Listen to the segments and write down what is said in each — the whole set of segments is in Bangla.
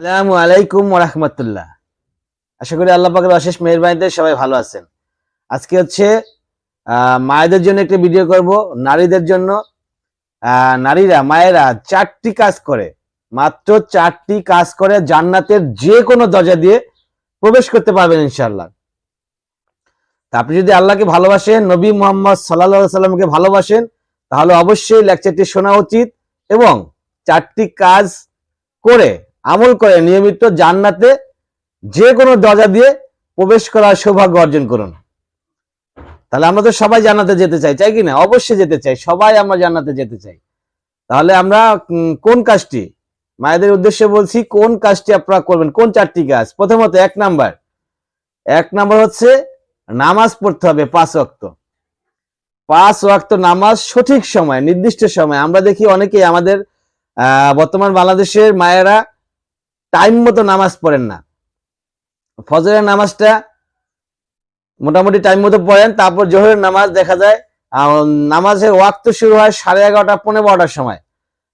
আসসালামু আলাইকুম রহমতুল্লাহ। আশা করি আল্লাহ পাকের অশেষ মেহরবানিতে সবাই ভালো আছেন। আজকে হচ্ছে মায়েদের জন্য একটা ভিডিও করব, নারীদের জন্য। নারীরা, মায়েরা চারটি কাজ করে, মাত্র চারটি কাজ করে জান্নাতের যে কোনো দরজা দিয়ে প্রবেশ করতে পারবেন ইনশাল্লাহ তা আপনি যদি আল্লাহকে ভালোবাসেন, নবী মোহাম্মদ সাল্লাহ সাল্লামকে ভালোবাসেন, তাহলে অবশ্যই লেকচারটি শোনা উচিত এবং চারটি কাজ করে আমল করে নিয়মিত জান্নাতে যে কোনো দরজা দিয়ে প্রবেশ করার সৌভাগ্য অর্জন করুন। তাহলে আমরা তো সবাই জান্নাতে যেতে চাই চাই কি না? অবশ্যই যেতে চাই সবাই আমরা জান্নাতে যেতে চাই। তাহলে আমরা কোন কাজটি? মায়েদের উদ্দেশ্যে বলছি কোন কাজটি আপনারা করবেন? কোন চারটি কাজ? প্রথমত এক নাম্বার। এক নাম্বার হচ্ছে নামাজ পড়তে হবে পাঁচ ওয়াক্ত। পাঁচ ওয়াক্ত নামাজ সঠিক সময় নির্দিষ্ট সময়। আমরা দেখি অনেকেই আমাদের আহ, বর্তমান বাংলাদেশের মায়েরা টাইম মতো নামাজ পড়েন না। ফজরের নামাজটা মোটামুটি টাইম মতো পড়েন, তারপর জোহরের নামাজ দেখা যায় নামাজের ওয়াক্ত শুরু হয় সাড়ে এগারোটা, পনেরো বারোটার সময়।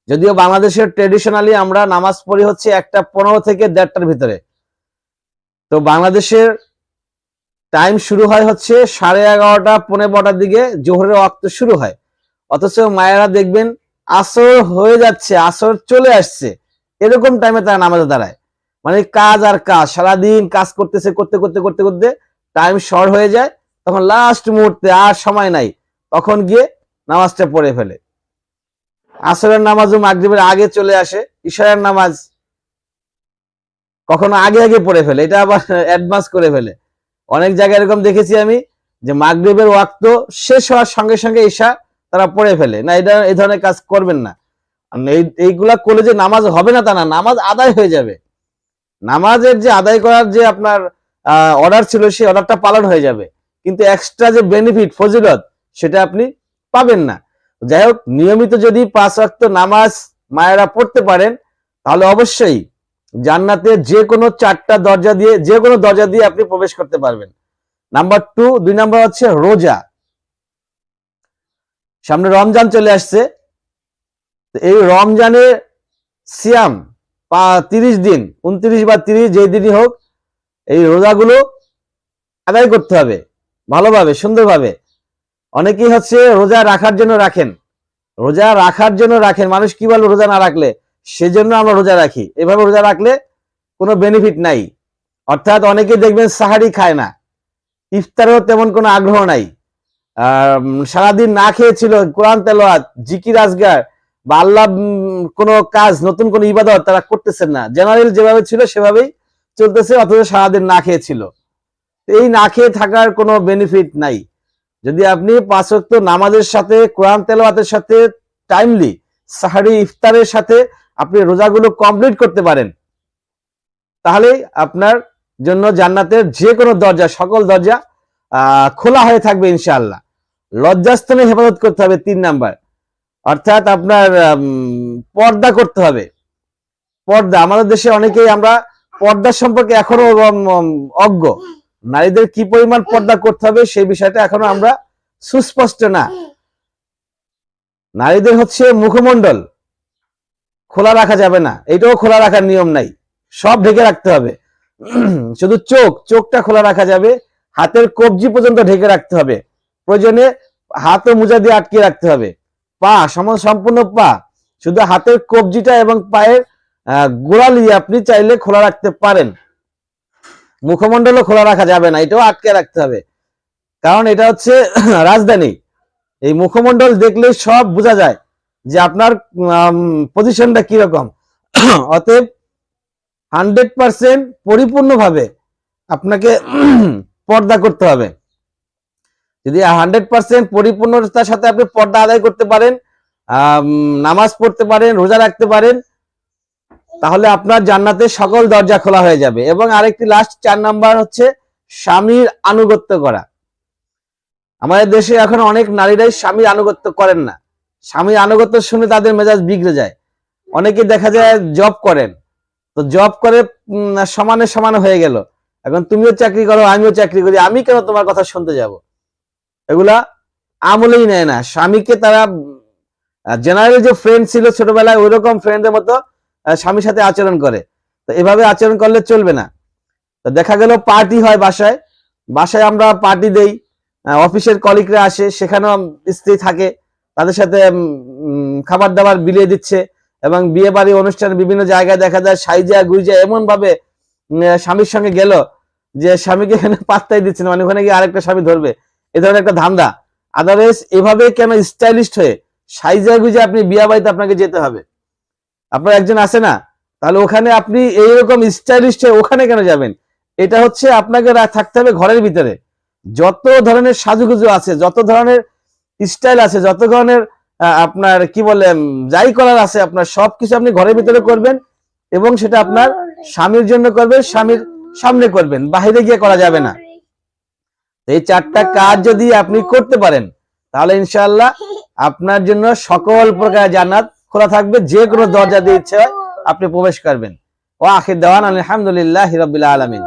যদিও বাংলাদেশের ট্রেডিশনালি আমরা নামাজ পড়ি হচ্ছে একটা পনেরো থেকে দেড়টার ভিতরে। তো বাংলাদেশের টাইম শুরু হয় হচ্ছে সাড়ে এগারোটা, পনেরো বারোটার দিকে, জোহরের ওয়াক্ত শুরু হয়। অথচ মায়েরা দেখবেন, আসর হয়ে যাচ্ছে, আসর চলে আসছে। এরকম টাইমে তারা নামাজে দাঁড়ায়। মানে কাজ আর কাজ, সারাদিন কাজ করতেছে, করতে করতে করতে করতে টাইম শর্ট হয়ে যায়, তখন লাস্ট মুহূর্তে আর সময় নাই, তখন গিয়ে নামাজটা পড়ে ফেলে। আসরের নামাজও মাগরিবের আগে চলে আসে ঈশ্বরের নামাজ কখনো আগে আগে পড়ে ফেলে, এটা আবার অ্যাডভান্স করে ফেলে। অনেক জায়গায় এরকম দেখেছি আমি যে মাগরিবের ওয়াক্ত শেষ হওয়ার সঙ্গে সঙ্গে ঈশা তারা পড়ে ফেলে। না, এটা এই ধরনের কাজ করবেন না। এইগুলা করলে যে নামাজ হবে না তা না, নামাজ আদায় হয়ে যাবে। নামাজের যে আদায় করার যে আপনার অর্ডার ছিল, সেই অর্ডারটা পালন হয়ে যাবে। কিন্তু এক্সট্রা যে বেনিফিট ফজিলত, সেটা আপনি পাবেন না। যাই হোক, নিয়মিত যদি পাঁচ ওয়াক্ত নামাজ মায়েরা পড়তে পারেন, তাহলে অবশ্যই জান্নাতে যে কোনো চারটা দরজা দিয়ে, যে কোনো দরজা দিয়ে আপনি প্রবেশ করতে পারবেন। নাম্বার টু দুই নাম্বার হচ্ছে রোজা। সামনে রমজান চলে আসছে। এই রমজানের সিয়াম পা তিরিশ দিন, উনত্রিশ বা তিরিশ যেই দিনই হোক, এই রোজাগুলো আদায় করতে হবে, ভালোভাবে, সুন্দরভাবে। অনেকেই হচ্ছে রোজা রাখার জন্য রাখেন। রোজা রাখার জন্য রাখেন। মানুষ কি বলে রোজা না রাখলে? সেজন্য আমরা রোজা রাখি। এভাবে রোজা রাখলে কোনো বেনিফিট নাই। অর্থাৎ অনেকে দেখবেন সাহারি খায় না। ইফতারেও তেমন কোনো আগ্রহ নাই। সারাদিন না খেয়েছিল কোরআন তেলোয়াত জিকির আজগার বা আল্লাহ কোনো কাজ, নতুন কোনো ইবাদত তারা করতেছেন না। জেনারেল যেভাবে ছিল, সেভাবেই চলতেছে, অথচ সারাদিন না খেয়েছিল এই না খেয়ে থাকার কোনো বেনিফিট নাই। যদি আপনি পাঁচ ওয়াক্ত নামাজের সাথে, কোরআন তেলাওয়াতের সাথে টাইমলি সাহারি ইফতারের সাথে আপনি রোজাগুলো কমপ্লিট করতে পারেন, তাহলে আপনার জন্য জান্নাতের যে কোনো দরজা, সকল দরজা খোলা হয়ে থাকবে ইনশাআল্লাহ। লজ্জাস্থানে হেফাজত করতে হবে তিন নাম্বার। অর্থাৎ আপনার পর্দা করতে হবে। পর্দা, আমাদের দেশে অনেকেই আমরা পর্দা সম্পর্কে এখনও অজ্ঞ। নারীদের কি পরিমাণ পর্দা করতে হবে সেই বিষয়টা এখনও আমরা সুস্পষ্ট না। নারীদের হচ্ছে মুখমণ্ডল। খোলা রাখা যাবে না। এটাও খোলা রাখার নিয়ম নাই। সব ঢেকে রাখতে হবে। শুধু চোখ, চোখটা খোলা রাখা যাবে। হাতের কবজি পর্যন্ত ঢেকে রাখতে হবে। প্রয়োজনে হাত ও মোজা দিয়ে আটকে রাখতে হবে। পা সমান সম্পূর্ণ পা। শুধু হাতের কবজিটা এবং পায়ের গোড়ালি আপনি চাইলে খোলা রাখতে পারেন। মুখমণ্ডলও খোলা রাখা যাবে না, এটাও আটকে রাখতে হবে। কারণ এটা হচ্ছে রাজধানী। এই মুখমণ্ডল দেখলে সব বোঝা যায় যে আপনার পজিশনটা কীরকম। অতএব হান্ড্রেড পরিপূর্ণভাবে আপনাকে পর্দা করতে হবে। যদি হান্ড্রেড পার্সেন্ট পরিপূর্ণতার সাথে আপনি পর্দা আদায় করতে পারেন নামাজ পড়তে পারেন, রোজা রাখতে পারেন, তাহলে আপনার জান্নাতের সকল দরজা খোলা হয়ে যাবে। এবং আরেকটি লাস্ট চার নাম্বার হচ্ছে স্বামীর আনুগত্য করা। আমাদের দেশে এখন অনেক নারীরাই স্বামীর আনুগত্য করেন না। স্বামীর আনুগত্য শুনে তাদের মেজাজ বিগড়ে যায়। অনেকে দেখা যায় জব করেন। তো জব করে সমানে সমানে হয়ে গেল। এখন তুমিও চাকরি করো, আমিও চাকরি করি, আমি কেন তোমার কথা শুনতে যাব? এগুলা আমলেই নেয় না। স্বামীকে তারা জেনারেল যে ফ্রেন্ড ছিল ছোটবেলায় ওই রকম ফ্রেন্ডের মতো স্বামীর সাথে আচরণ করে। তো এভাবে আচরণ করলে চলবে না। তো দেখা গেল পার্টি হয় বাসায়। বাসায় আমরা পার্টি দেই। অফিসের কলিগরা আসে, সেখানেও স্ত্রী থাকে। তাদের সাথে খাবার দাবার বিলিয়ে দিচ্ছে এবং বিয়ে বাড়ি অনুষ্ঠান বিভিন্ন জায়গায় দেখা যায়, সাইজা গুইজা এমন ভাবে স্বামীর সঙ্গে গেল যে স্বামীকে এখানে পাত্তাই দিচ্ছে না। মানে ওখানে গিয়ে আরেকটা স্বামী ধরবে। এ ধরনের একটা ধান্দা। আদারওয়াইজ এভাবে কেন স্টাইলিস্ট হয়ে সাইজা গুইজা আপনি বিয়ে বাড়িতে আপনাকে যেতে হবে? আপনার একজন আছে না? তাহলে ওখানে আপনি এইরকম স্টাইলিস্ট হয়ে ওখানে কেন যাবেন? এটা হচ্ছে আপনাকে থাকতে হবে ঘরের ভিতরে। যত ধরনের সাজুগুজু আছে, যত ধরনের স্টাইল আছে, যত ধরনের আপনার কি বলে যাই করার আছে, আপনার সবকিছু আপনি ঘরের ভিতরে করবেন এবং সেটা আপনার স্বামীর জন্য করবেন, স্বামীর সামনে করবেন। বাইরে গিয়ে করা যাবে না। এই চারটা কাজ যদি আপনি করতে পারেন তাহলে ইনশাল্লাহ আপনার জন্য সকল প্রকার জান্নাত খোলা থাকবে। যে কোনো দরজা দিয়ে ইচ্ছে আপনি প্রবেশ করবেন। ও আখির দেওয়ান আলহামদুলিল্লাহ হিরবিল্লা আলমিন।